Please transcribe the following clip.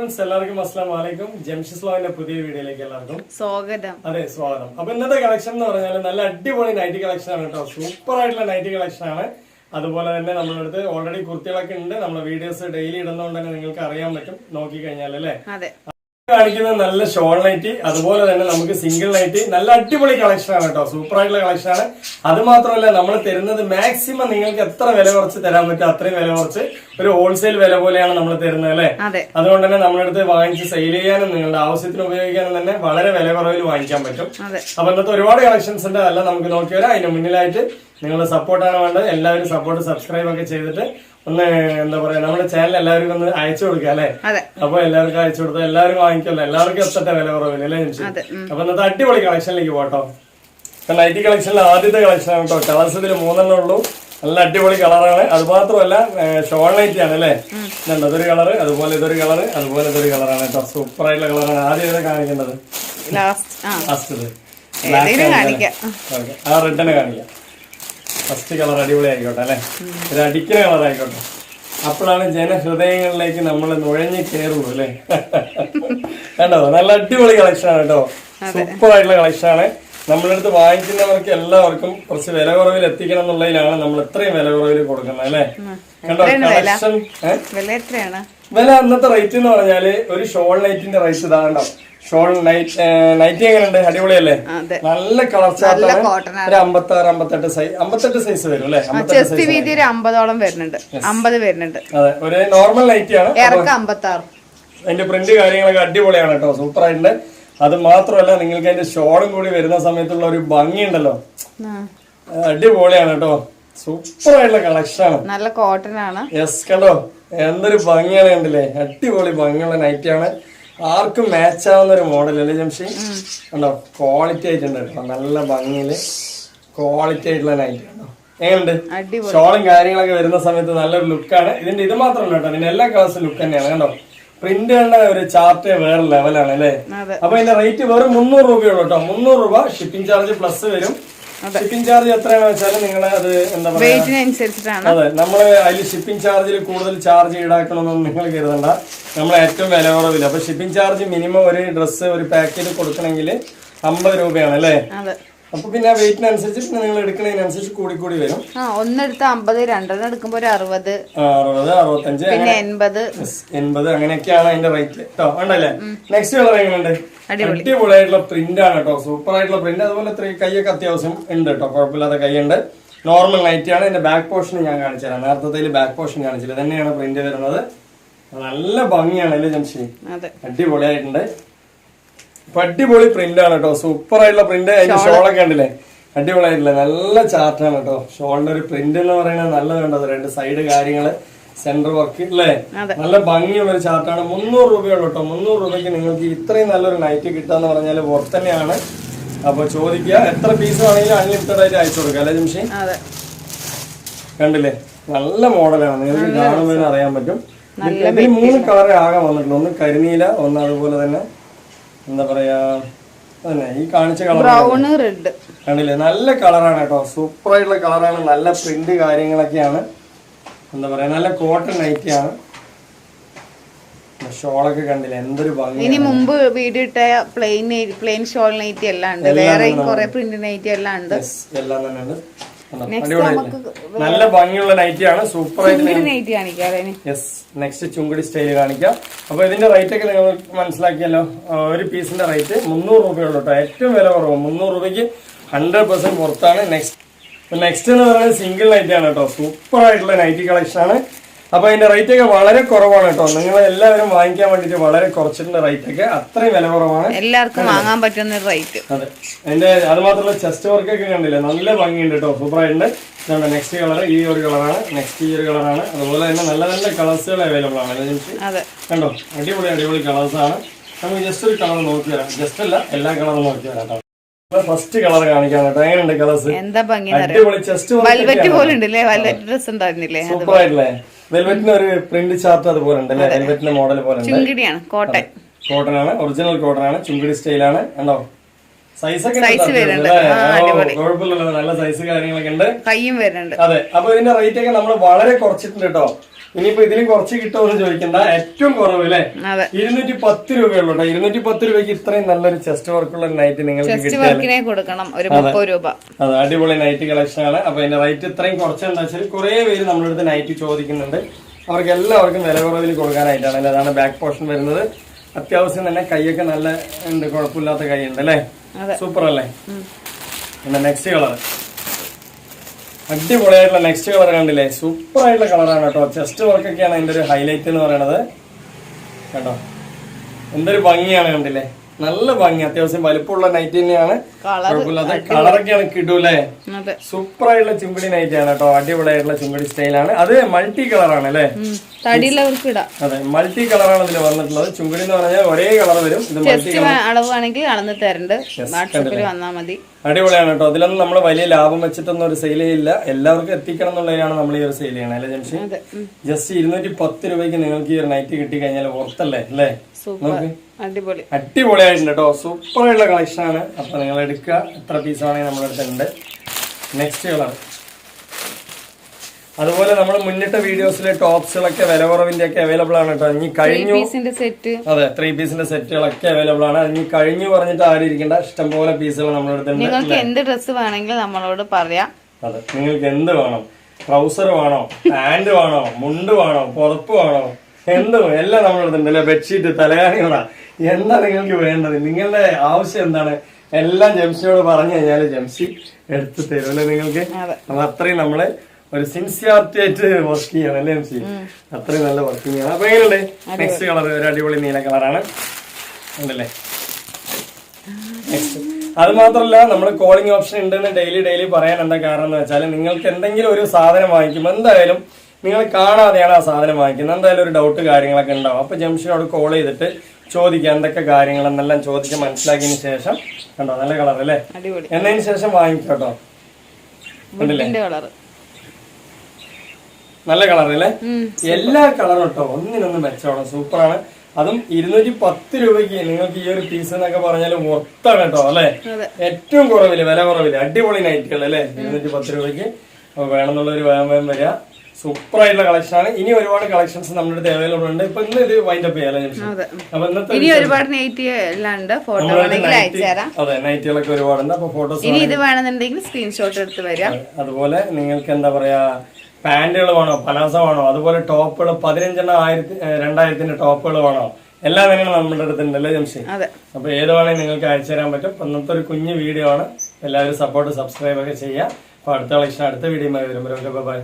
എല്ലാവർക്കും അസ്സാം വലൈക്കും ജംഷിസ് ലോവിന്റെ പുതിയ വീഡിയോയിലേക്ക് എല്ലാവർക്കും സ്വാഗതം. അതെ സ്വാഗതം. അപ്പൊ ഇന്നത്തെ കളക്ഷൻ എന്ന് പറഞ്ഞാൽ നല്ല അടിപൊളി നൈറ്റി കളക്ഷൻ ആണ് കേട്ടോ. സൂപ്പർ ആയിട്ടുള്ള നൈറ്റി കളക്ഷൻ ആണ്. അതുപോലെ തന്നെ നമ്മുടെ അടുത്ത് ഓൾറെഡി കുർത്തികളൊക്കെ ഉണ്ട്. നമ്മുടെ വീഡിയോസ് ഡെയിലി ഇടുന്നതുകൊണ്ട് തന്നെ നിങ്ങൾക്ക് അറിയാൻ പറ്റും. നോക്കി കഴിഞ്ഞാൽ അല്ലേ കാണിക്കുന്നത് നല്ല ഷോൾ ലൈറ്റ് അതുപോലെ തന്നെ നമുക്ക് സിംഗിൾ ലൈറ്റ് നല്ല അടിപൊളി കളക്ഷൻ ആണ് കേട്ടോ. സൂപ്പർ ആയിട്ടുള്ള കളക്ഷൻ ആണ്. അത് മാത്രമല്ല നമ്മൾ തരുന്നത് മാക്സിമം നിങ്ങൾക്ക് എത്ര വില കുറച്ച് തരാൻ പറ്റും അത്രയും വില കുറച്ച് ഒരു ഹോൾസെയിൽ വില പോലെയാണ് നമ്മൾ തരുന്നത് അല്ലെ? അതുകൊണ്ട് തന്നെ നമ്മുടെ അടുത്ത് വാങ്ങിച്ച് സെയിൽ ചെയ്യാനും നിങ്ങളുടെ ആവശ്യത്തിന് ഉപയോഗിക്കാനും തന്നെ വളരെ വില കുറവിൽ വാങ്ങിക്കാൻ പറ്റും. അപ്പൊ ഇന്നത്തെ ഒരുപാട് കളക്ഷൻസ് ഉണ്ട് അല്ല നമുക്ക് നോക്കി വരാം അതിന് മുന്നിലായിട്ട് നിങ്ങളുടെ സപ്പോർട്ടാണ് വേണ്ടത്. എല്ലാവരും സപ്പോർട്ട് സബ്സ്ക്രൈബ് ഒക്കെ ചെയ്തിട്ട് ഒന്ന് എന്താ പറയാ നമ്മുടെ ചാനൽ എല്ലാവർക്കും ഒന്ന് അയച്ചു കൊടുക്കുക അല്ലെ? അപ്പൊ എല്ലാവർക്കും അയച്ചു കൊടുത്താൽ എല്ലാവരും വാങ്ങിക്കല്ലോ എല്ലാവർക്കും എത്തട്ടെ വില കുറവില്ല അല്ലേ? അപ്പൊ ഇന്നത്തെ അടിപൊളി കളക്ഷനിലേക്ക് പോട്ടോ നൈറ്റി കളക്ഷനിലെ ആദ്യത്തെ കളക്ഷൻ ആണ് കേട്ടോ. കളേഴ്സ് ഇതിൽ മൂന്നെണ്ണം ഉള്ളൂ. നല്ല അടിപൊളി കളറാണ് അത് മാത്രമല്ല ഷോൾ നൈറ്റി ആണ് അല്ലേ? ഇതൊരു കളറ് അതുപോലെ ഇതൊരു കളറ് അതുപോലെ ഇതൊരു കളറാണ് കേട്ടോ. സൂപ്പർ ആയിട്ടുള്ള കളറാണ് ആദ്യം കാണിക്കേണ്ടത്? ലാസ്റ്റ് ആ. റെഡ് തന്നെ കാണിക്കാം. ഫസ്റ്റ് കളർ അടിപൊളി ആയിക്കോട്ടെ അല്ലേ? ഒരു അടിക്കുന്ന കളർ ആയിക്കോട്ടെ. അപ്പോഴാണ് ജനഹൃദയങ്ങളിലേക്ക് നമ്മൾ നുഴഞ്ഞു കയറുള്ളൂ അല്ലേ? കണ്ടോ? നല്ല അടിപൊളി കളക്ഷൻ ആണ് കേട്ടോ. സൂപ്പർ ആയിട്ടുള്ള കളക്ഷൻ ആണ്. നമ്മുടെ അടുത്ത് വാങ്ങിക്കുന്നവർക്ക് എല്ലാവർക്കും കുറച്ച് വില കുറവിൽ എത്തിക്കണം എന്നുള്ളതിലാണ് നമ്മൾ ഇത്രയും വില കുറവിൽ കൊടുക്കുന്നത് അല്ലേ? കണ്ടോ? കളക്ഷൻ വില അന്നത്തെ റേറ്റ് എന്ന് പറഞ്ഞാൽ ഒരു ഷോൾ നൈറ്റിന്റെ റേറ്റ് ഇതാണ്ടോ ഷോൾ നൈറ്റ് നൈറ്റി എങ്ങനെയുണ്ട്? അടിപൊളിയല്ലേ? നല്ല കളർ ചാർട്ടാണ് ഒരു അമ്പത്തി ആറ് അമ്പത്തെട്ട് സൈസ് അമ്പത്തെട്ട് സൈസ് വരും അല്ലേ? അമ്പത്തെട്ട് ചെസ്റ്റ് വീതി ഒരു അമ്പതോളം വരുന്നുണ്ട്. അമ്പത് വരുന്നുണ്ട്. അതെ ഒരു നോർമൽ നൈറ്റി ആണ്. ഇറക്കം അമ്പത്തി ആറ് അതിന്റെ പ്രിന്റ് കാര്യങ്ങളൊക്കെ അടിപൊളിയാണ് കേട്ടോ. സൂപ്പർ ആയിട്ടുണ്ട്. അത് മാത്രമല്ല നിങ്ങൾക്ക് അതിന്റെ ഷോളും കൂടി വരുന്ന സമയത്തുള്ള ഒരു ഭംഗി ഉണ്ടല്ലോ. അടിപൊളിയാണ് കേട്ടോ. സൂപ്പർ ആയിട്ടുള്ള കളക്ഷൻ ആണ്. നല്ല കോട്ടൺ ആണ്. യെസ് കണ്ടോ? എന്തൊരു ഭംഗിയാണ് കണ്ടില്ലേ? അടിപൊളി ഭംഗിയുള്ള നൈറ്റി ആണ്. ആർക്കും മാച്ച് ആവുന്ന ഒരു മോഡൽ അല്ലേ ജംഷി? ഉണ്ടോ ക്വാളിറ്റി ആയിട്ടുണ്ട് കേട്ടോ. നല്ല ഭംഗിയിൽ ക്വാളിറ്റി ആയിട്ടുള്ള നൈറ്റ് കണ്ടോ എങ്ങനെയുണ്ട്? ഷോളും കാര്യങ്ങളൊക്കെ വരുന്ന സമയത്ത് നല്ലൊരു ലുക്കാണ് ഇതിന്റെ ഇത് മാത്രമല്ല കേട്ടോ. ഇതിന്റെ എല്ലാ കളേഴ്സും ലുക്ക് തന്നെയാണ്. കണ്ടോ? പ്രിന്റുകളുടെ ഒരു ചാർട്ട് വേറെ ലെവലാണ് അല്ലേ? അപ്പൊ ഇതിന്റെ റേറ്റ് വെറും മുന്നൂറ് രൂപയുള്ളൂ കേട്ടോ. മുന്നൂറ് രൂപ ഷിപ്പിംഗ് ചാർജ് പ്ലസ് വരും. ഷിപ്പിംഗ് ചാർജ് എത്രയാണെന്ന് വെച്ചാൽ നിങ്ങൾ അത് എന്താ പറയുക അതെ നമ്മൾ അതിൽ ഷിപ്പിംഗ് ചാർജിൽ കൂടുതൽ ചാർജ് ഈടാക്കണമെന്നൊന്നും നിങ്ങൾ കരുതണ്ട. നമ്മൾ ഏറ്റവും വില കുറവില്ല അപ്പൊ ഷിപ്പിംഗ് ചാർജ് മിനിമം ഒരു ഡ്രസ്സ് ഒരു പാക്കറ്റ് കൊടുക്കണമെങ്കിൽ അമ്പത് രൂപയാണ് അല്ലേ? അപ്പൊ പിന്നെ വെയിറ്റിനനുസരിച്ച് പിന്നെ നിങ്ങൾ എടുക്കുന്നതിനനുസരിച്ച് കൂടി കൂടി വരും. ആ ഒന്നെടുത്ത് അമ്പത് രണ്ടെണ്ണം എടുക്കുമ്പോ ഒരു അറുപത്. അറുപത് അറുപത്തഞ്ച് പിന്നെ എൺപത്. എൺപത് അങ്ങനെയൊക്കെയാണ് അതിന്റെ റേറ്റ് കേട്ടോ ഉണ്ടല്ലേ നെക്സ്റ്റ് കളർ എങ്ങനെയുണ്ട്? അടിപൊളി. അടിപൊളിയായിട്ടുള്ള പ്രിന്റ് ആണ് കേട്ടോ സൂപ്പർ ആയിട്ടുള്ള പ്രിന്റ് അതുപോലെ കൈയൊക്കെ അത്യാവശ്യം ഉണ്ട് കേട്ടോ കുഴപ്പമില്ലാത്ത കൈയുണ്ട്. നോർമൽ നൈറ്റ് ആണ്. ഇതിന്റെ ബാക്ക് പോർഷൻ ഞാൻ കാണിച്ചുതരാം നേരത്തെ ബാക്ക് പോർഷൻ കാണിച്ചില്ല. തന്നെയാണ് പ്രിന്റ് വരുന്നത്. നല്ല ഭംഗിയാണ് അല്ലേ ജംഷി? അടിപൊളിയായിട്ടുണ്ട്. അടിപൊളി പ്രിന്റ് ആണ് കേട്ടോ. സൂപ്പർ ആയിട്ടുള്ള പ്രിന്റ് അതിന്റെ ഷോളൊക്കെ ഉണ്ടല്ലേ അടിപൊളിയായിട്ടില്ല നല്ല ചാർട്ടാണ് കേട്ടോ. ഷോളിന്റെ ഒരു പ്രിന്റ് എന്ന് പറയുന്നത് കണ്ടത് രണ്ട് സൈഡ് കാര്യങ്ങൾ സെന്റർ വർക്ക് അല്ലേ നല്ല ഭംഗിയുള്ള ഒരു ചാർട്ടാണ് മുന്നൂറ് രൂപയുള്ളൂ കേട്ടോ. മുന്നൂറ് രൂപയ്ക്ക് നിങ്ങൾക്ക് ഇത്രയും നല്ലൊരു നൈറ്റ് കിട്ടാന്ന് പറഞ്ഞാൽ പുറത്ത് തന്നെയാണ്. അപ്പൊ ചോദിക്കുക എത്ര പീസ് ആണെങ്കിലും അൺലിമിറ്റഡ് ആയിട്ട് അയച്ചു കൊടുക്കുക അല്ലേ ജംഷി? കണ്ടില്ലേ? നല്ല മോഡലാണ് നിങ്ങൾക്ക് കാണുമ്പോൾ അറിയാൻ പറ്റും. ഇതിൽ മൂന്ന് കളറേ ആകെ വന്നിട്ടുള്ളൂ ഒന്ന് കരിനീല ഒന്ന് അതുപോലെ തന്നെ എന്താ പറയാ തന്നെ ഈ കാണിച്ച കളർ ബ്രൗണ് റെഡ് കണ്ടില്ലേ? നല്ല കളറാണ് കേട്ടോ. സൂപ്പർ ആയിട്ടുള്ള കളറാണ് നല്ല പ്രിന്റ് കാര്യങ്ങളൊക്കെയാണ്. എന്താ പറയാ നല്ല കോട്ടൺ നൈറ്റി ആണ്. ഷോളൊക്കെ കണ്ടില്ലേ? എന്തൊരു ഭംഗി ഇനി മുമ്പ് വീഡിയോ ഇട്ട പ്ലെയിൻ പ്ലെയിൻ ഷോൾ നൈറ്റി എല്ലാം ഉണ്ട്. വേറെ കുറെ പ്രിന്റ് നൈറ്റി എല്ലാം ഉണ്ട്. എല്ലാം തന്നെ ഉണ്ട്? നല്ല ഭംഗിയുള്ള നൈറ്റി ആണ്. സൂപ്പർ നെക്സ്റ്റ് ചുങ്കടി സ്റ്റൈൽ കാണിക്കാം അപ്പൊ ഇതിന്റെ റേറ്റ് ഒക്കെ നിങ്ങൾ മനസ്സിലാക്കിയല്ലോ. ഒരു പീസിന്റെ റേറ്റ് മുന്നൂറ് രൂപയുള്ളൂ കേട്ടോ. ഏറ്റവും വില കുറവ്. മുന്നൂറ് രൂപയ്ക്ക് ഹൺഡ്രഡ് പെർസെന്റ് പുറത്താണ്. നെക്സ്റ്റ് നെക്സ്റ്റ് എന്ന് പറയുന്നത് സിംഗിൾ നൈറ്റി ആണ് കേട്ടോ. സൂപ്പർ ആയിട്ടുള്ള നൈറ്റി കളക്ഷൻ ആണ്. അപ്പൊ അതിന്റെ റേറ്റ് ഒക്കെ വളരെ കുറവാണ് കേട്ടോ. നിങ്ങൾ എല്ലാവരും വാങ്ങിക്കാൻ വേണ്ടിട്ട് വളരെ കുറച്ചിട്ടുണ്ട് റേറ്റ് ഒക്കെ അത്രയും വില കുറവാണ്. എല്ലാവർക്കും വാങ്ങാൻ പറ്റുന്ന റേറ്റ് അതെ. അതിന്റെ അത് മാത്രമല്ല ചെസ്റ്റ് വർക്ക് ഒക്കെ കണ്ടില്ലേ? നല്ല ഭംഗിയുണ്ട് കേട്ടോ. സൂപ്പർ ആയിട്ടുണ്ട് ഇതാണ് നെക്സ്റ്റ് കളർ ഈ ഒരു കളറാണ് നെക്സ്റ്റ് ഈ ഒരു കളറാണ് അതുപോലെ തന്നെ നല്ല നല്ല കളേഴ്സുകൾ അവൈലബിൾ ആണ്. കണ്ടോ? അടിപൊളി അടിപൊളി കളേഴ്സ് ആണ്. നമുക്ക് ജസ്റ്റ് ഒരു കളർ നോക്കി തരാം ജസ്റ്റ് അല്ല എല്ലാ കളറും നോക്കി തരാം കേട്ടോ. ഫസ്റ്റ് കളർ കാണിക്കാൻ കേട്ടോ. എങ്ങനെയുണ്ട് കളേഴ്സ് എന്താ ഭംഗി അടിപൊളി ചെസ്റ്റ് വൽവെറ്റ് പോലെ ഉണ്ടല്ലേ വൽവെറ്റ് ഡ്രസ് ഉണ്ടായിരുന്നില്ലേ? സൂപ്പർ ആയിട്ടില്ലേ വെൽവെറ്റിന് ഒരു പ്രിന്റ് ചാർട്ട് അതുപോലെ ഉണ്ട് അല്ലേ? വെൽവെറ്റിന്റെ മോഡൽ പോലെ ചുങ്കിടിയാണ് കോട്ടൺ. കോട്ടൺ ആണ്. ഒറിജിനൽ കോട്ടൺ ആണ് ചുങ്കിടി സ്റ്റൈലാണ് ഉണ്ടോ സൈസ് ഒക്കെ. കുഴപ്പമില്ലല്ലോ. നല്ല സൈസ് കാര്യങ്ങളൊക്കെ ഉണ്ട്. കയ്യും വരുന്നുണ്ട്. അതെ. അപ്പൊ ഇതിന്റെ റേറ്റ് ഒക്കെ നമ്മൾ വളരെ കുറച്ചിട്ടുണ്ട് കേട്ടോ. ഇനിയിപ്പോ ഇതിലും കുറച്ച് കിട്ടുമെന്ന് ചോദിക്കണ്ട. ഏറ്റവും കുറവ് അല്ലേ ഇരുന്നൂറ്റി പത്ത് രൂപയുള്ളൂ ഇരുന്നൂറ്റി പത്ത് രൂപയ്ക്ക് ഇത്രയും നല്ലൊരു ചെസ്റ്റ് വർക്കുള്ള നൈറ്റ് നിങ്ങൾക്ക് കൊടുക്കണം. ഒരു മുപ്പത് രൂപ. അത് അടിപൊളി നൈറ്റ് കളക്ഷൻ ആണ്. അപ്പൊ അതിന്റെ റേറ്റ് ഇത്രയും കുറച്ചെന്താ വെച്ചാൽ കുറെ പേര് നമ്മുടെ അടുത്ത് നൈറ്റ് ചോദിക്കുന്നുണ്ട്. അവർക്ക് എല്ലാവർക്കും വില കുറവിൽ കൊടുക്കാനായിട്ടാണ്. അതാണ് ബാക്ക് പോർഷൻ വരുന്നത്. അത്യാവശ്യം തന്നെ കൈയൊക്കെ നല്ല ഉണ്ട്. കുഴപ്പമില്ലാത്ത കൈ ഉണ്ട് അല്ലേ. സൂപ്പർ അല്ലേ പിന്നെ നെക്സ്റ്റ് കളർ അടിപൊളിയായിട്ടുള്ള നെക്സ്റ്റ് കളർ കണ്ടില്ലേ? സൂപ്പർ ആയിട്ടുള്ള കളറാണ് കേട്ടോ. ചെസ്റ്റ് വർക്കൊക്കെയാണ് അതിന്റെ ഒരു ഹൈലൈറ്റ് എന്ന് പറയുന്നത്. കേട്ടോ എന്തൊരു ഭംഗിയാണ് കണ്ടില്ലേ? നല്ല ഭംഗി അത്യാവശ്യം വലിപ്പമുള്ള നൈറ്റ് തന്നെയാണ്. കളർ കുഴപ്പമില്ലാത്ത കളറൊക്കെയാണ് കിട്ടൂലേ സൂപ്പർ ആയിട്ടുള്ള ചുമ്പടി നൈറ്റ് ആണ് കേട്ടോ. അടിപൊളിയായിട്ടുള്ള ചുമ്പടി സ്റ്റൈലാണ് അത് മൾട്ടി കളറാണ് അല്ലേ? ഉം. അതെ മൾട്ടി കളറാണ് ഇതിൽ വന്നിട്ടുള്ളത്. ചുമ്പടി എന്ന് പറഞ്ഞാൽ ഒരേ കളർ വരും. ഇത് മൾട്ടി അളവാണെങ്കിൽ അളന്ന് തരണ്ട്. അടിപൊളിയാണ് കേട്ടോ. അതിലൊന്നും നമ്മൾ വലിയ ലാഭം വെച്ചിട്ടൊന്നും ഒരു സെയിൽ ചെയ്യില്ല എല്ലാവർക്കും എത്തിക്കണം എന്നുള്ളതിനാണ് നമ്മൾ ഈ ഒരു സെയിൽ ചെയ്യണം അല്ലേ ജംഷി? ജസ്റ്റ് ഇരുന്നൂറ്റി പത്ത് രൂപയ്ക്ക് നിങ്ങൾക്ക് ഈ ഒരു നൈറ്റ് കിട്ടി കഴിഞ്ഞാൽ ഓർത്തല്ലേ അല്ലേ? സൂപ്പർ അടിപൊളി. അടിപൊളിയായിട്ടുണ്ട് കേട്ടോ സൂപ്പർ കളക്ഷനാണ്. കളക്ഷൻ ആണ് അപ്പൊ നിങ്ങൾ എടുക്കുക. എത്ര പീസ് ആണെങ്കിൽ നമ്മുടെ അടുത്തുണ്ട് നെക്സ്റ്റ് കളർ അതുപോലെ നമ്മൾ മുന്നിട്ട വീഡിയോസിലെ ടോപ്സുകളൊക്കെ വില കുറവിന്റെ ഒക്കെ അവൈലബിൾ ആണ് കേട്ടോ ഇനി കഴിഞ്ഞു അതെ ത്രീ പീസിന്റെ സെറ്റുകളൊക്കെ അവൈലബിൾ ആണ്. ഇനി കഴിഞ്ഞു പറഞ്ഞിട്ട് ആരും ഇരിക്കേണ്ട. ഇഷ്ടംപോലെ പീസുകൾ നമ്മുടെ അടുത്തുണ്ട് നിങ്ങൾക്ക് എന്ത് ഡ്രസ്സ് വേണമെങ്കിലും നമ്മളോട് പറയാം. അതെ നിങ്ങൾക്ക് എന്ത് വേണം? ട്രൗസർ വേണോ? പാന്റ് വേണോ? മുണ്ട് വേണോ? പുറപ്പ് വേണോ? എന്തും എല്ലാം നമ്മുടെ അടുത്തുണ്ട് അല്ലെ? ബെഡ്ഷീറ്റ് തലകാണി വേണം എന്താ നിങ്ങൾക്ക് വേണ്ടത്? നിങ്ങളുടെ ആവശ്യം എന്താണ്? എല്ലാം ജംസിയോട് പറഞ്ഞു കഴിഞ്ഞാൽ ജംസി എടുത്തു തരും അല്ലെ നിങ്ങൾക്ക്? അപ്പൊ അത്രയും നമ്മൾ ഒരു സിൻസിയാരിറ്റി ആയിട്ട് വർക്ക് ചെയ്യണം അല്ലേ ജംസി? അത്രയും നല്ല വർക്കിംഗ് ആണ് അപ്പൊ എങ്ങനെയുണ്ട്? നെക്സ്റ്റ് കളർ ഒരു അടിപൊളി നീല കളറാണ് ഉണ്ടല്ലേ? നെക്സ്റ്റ് അത് മാത്രമല്ല നമ്മൾ കോളിംഗ് ഓപ്ഷൻ ഉണ്ടെന്ന് ഡെയിലി ഡെയിലി പറയാൻ എന്താ കാരണം എന്ന് വെച്ചാൽ നിങ്ങൾക്ക് എന്തെങ്കിലും ഒരു സാധനം വാങ്ങിക്കുമ്പോൾ എന്തായാലും നിങ്ങൾ കാണാതെയാണ് ആ സാധനം വാങ്ങിക്കുന്നത്. എന്തായാലും ഒരു ഡൗട്ട് കാര്യങ്ങളൊക്കെ ഉണ്ടാവും. അപ്പൊ ജംഷനോട് കോൾ ചെയ്തിട്ട് ചോദിക്കുക എന്തൊക്കെ കാര്യങ്ങളെന്നെല്ലാം ചോദിച്ച് മനസ്സിലാക്കിയതിന് ശേഷം കണ്ടോ നല്ല കളർ അല്ലേ? അടിപൊളി. എന്നതിന് ശേഷം വാങ്ങിക്കോട്ടോ. കണ്ടില്ലേ? കളർ നല്ല കളർ അല്ലേ. എല്ലാ കളറും കേട്ടോ ഒന്നിനൊന്നും മെച്ചമാണ് സൂപ്പറാണ്. അതും ഇരുന്നൂറ്റി പത്ത് രൂപയ്ക്ക് നിങ്ങൾക്ക് ഈ ഒരു പീസ് എന്നൊക്കെ പറഞ്ഞാൽ മൊത്തം കേട്ടോ അല്ലെ? ഏറ്റവും കുറവിൽ വില കുറവിൽ അടിപൊളി നൈറ്റുകൾ അല്ലേ? ഇരുന്നൂറ്റി പത്ത് രൂപയ്ക്ക്. അപ്പൊ വേണമെന്നുള്ളൊരു വേഗം വേഗം വരിക സൂപ്പർ ആയിട്ടുള്ള കളക്ഷൻ ആണ് ഇനി ഒരുപാട് കളക്ഷൻസ് നമ്മുടെ അടുത്ത് അവൈലബിൾ ഉണ്ട് ഇപ്പൊ ഇന്ന് ഇത് വൈൻഡ് അപ്പ് ചെയ്യാം ഇനി ഒരുപാട് നെയ്റ്റ് എല്ലാം ഉണ്ട് ഫോട്ടോ നൈറ്റ് അതെ നൈറ്റുകളൊക്കെ ഒരുപാടുണ്ട്. അപ്പൊ ഫോട്ടോസ് ഇനി ഇത് വേണമെന്നുണ്ടെങ്കിൽ സ്ക്രീൻഷോട്ട് എടുത്ത് വരാം അതുപോലെ നിങ്ങൾക്ക് എന്താ പറയാ പാന്റുകൾ വേണോ? പലാസ വേണോ? അതുപോലെ ടോപ്പുകൾ പതിനഞ്ചെണ്ണം ആയിരത്തി രണ്ടായിരത്തിന്റെ ടോപ്പുകൾ വേണോ? എല്ലാം തന്നെ നമ്മുടെ അടുത്തുണ്ട് അല്ലേ ജംഷി അപ്പൊ ഏത് വേണമെങ്കിൽ നിങ്ങൾക്ക് അയച്ചു തരാൻ പറ്റും. അപ്പൊ ഇന്നത്തെ ഒരു കുഞ്ഞു വീഡിയോ ആണ്. എല്ലാവരും സപ്പോർട്ട് സബ്സ്ക്രൈബ് ഒക്കെ ചെയ്യുക. അപ്പൊ അടുത്ത കളക്ഷൻ അടുത്ത വീഡിയോ വരുമ്പോൾ ബൈ